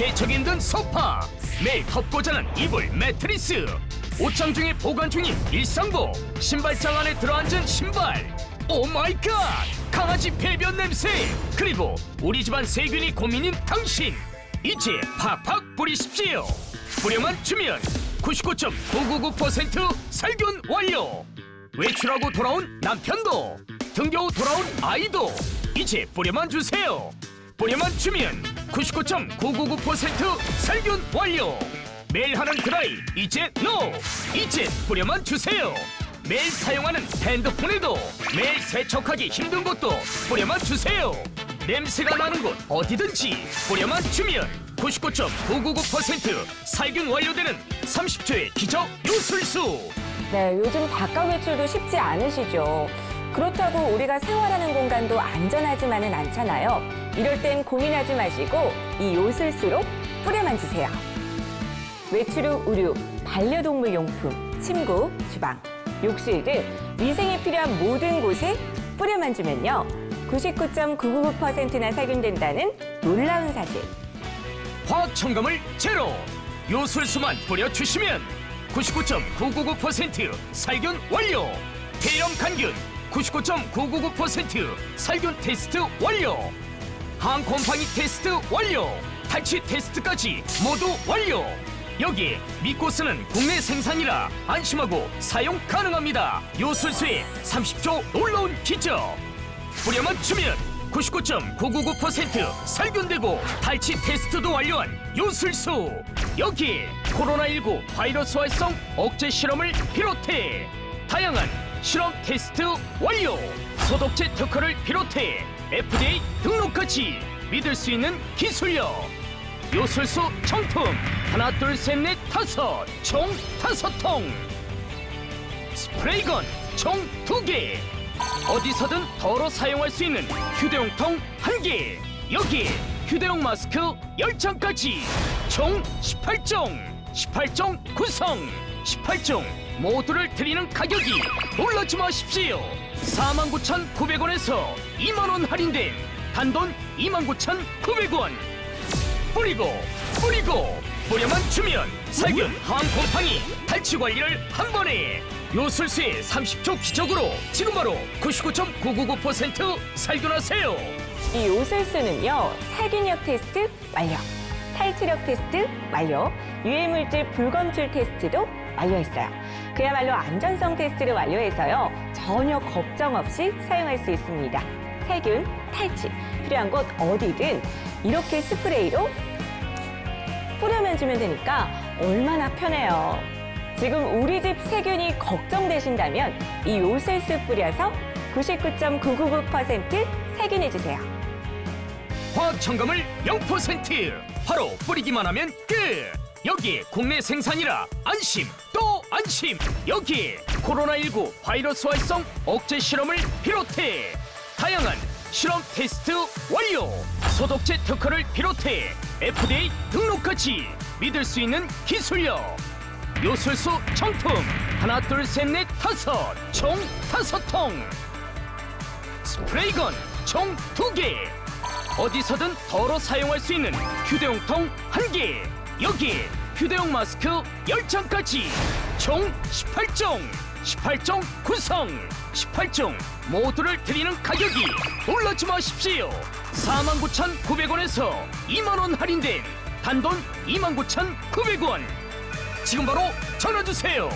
세척인 든 소파 매일 덮고 자는 이불 매트리스 옷장 중에 보관 중인 일상복 신발장 안에 들어앉은 신발. 오 마이 갓 강아지 배변 냄새! 그리고 우리 집안 세균이 고민인 당신. 이제 팍팍 뿌리십시오. 뿌려만 주면 99.999% 살균 완료. 외출하고 돌아온 남편도 등겨우 돌아온 아이도 이제 뿌려만 주세요. 뿌려만 주면 99.999% 살균 완료. 매일 하는 드라이 이제 노. 이제 뿌려만 주세요. 매일 사용하는 핸드폰에도 매일 세척하기 힘든 곳도 뿌려만 주세요. 냄새가 나는 곳 어디든지 뿌려만 주면 99.999% 살균 완료되는 30초의 기적 요술수. 네, 요즘 바깥 외출도 쉽지 않으시죠. 그렇다고 우리가 생활하는 공간도 안전하지만은 않잖아요. 이럴 땐 고민하지 마시고 이 요술수로 뿌려만 주세요. 외출 후 의류, 반려동물 용품, 침구, 주방, 욕실 등 위생에 필요한 모든 곳에 뿌려만 주면요. 99.999%나 살균된다는 놀라운 사실. 화학 첨가물 제로 요술수만 뿌려주시면 99.999% 살균 완료 대형 간균 99.999% 살균 테스트 완료 항 곰팡이 테스트 완료! 탈취 테스트까지 모두 완료! 여기 쓰는 국내 생산이라 안심하고 사용 가능합니다. 요술수의 30초 놀라운 기적 뿌려만 주면 99.999% 살균되고 탈취 테스트도 완료한 요술수 여기 코로나19 바이러스 활성 억제 실험을 비롯해 다양한 실험 테스트 완료 소독제 특허를 비롯해 FDA 등록까지 믿을 수 있는 기술력 요술수 정품 하나 둘 셋 넷 다섯 총 다섯 통 스프레이건 총 두 개 어디서든 덜어 사용할 수 있는 휴대용 통 한 개 여기 휴대용 마스크 열장까지총 18종 18종 구성 18종 모두를 드리는 가격이 놀라지 마십시오 49,900원에서 2만원 할인된 단돈 29,900원. 뿌리고 뿌리고 뿌려만 주면 살균 항 곰팡이 탈취 관리를 한 번에 요술수의 30초 기적으로 지금 바로 99.999% 살균하세요. 이 요술수는요 살균력 테스트 완료 탈취력 테스트 완료 유해물질 불검출 테스트도 완료했어요. 그야말로 안전성 테스트를 완료해서요 전혀 걱정 없이 사용할 수 있습니다. 세균 탈취 필요한 곳 어디든 이렇게 스프레이로 뿌려만 주면 되니까 얼마나 편해요. 지금 우리 집 세균이 걱정되신다면 이 요술수 뿌려서 99.999% 세균해주세요. 화학 첨가물 0% 바로 뿌리기만 하면 끝 여기 국내 생산이라 안심 또 안심. 여기 코로나19 바이러스 활성 억제 실험을 비롯해 다양한 실험 테스트 완료 소독제 특허를 비롯해 FDA 등록까지 믿을 수 있는 기술력. 요술수 정품 하나 둘 셋 넷 다섯 총 다섯 통. 스프레이건 총 두 개. 어디서든 덜어 사용할 수 있는 휴대용통 한개 여기 휴대용 마스크 열장까지 총 18종 18종 구성 18종 모두를 드리는 가격이 놀라지 마십시오. 49,900원에서 2만원 할인된 단돈 29,900원. 지금 바로 전화주세요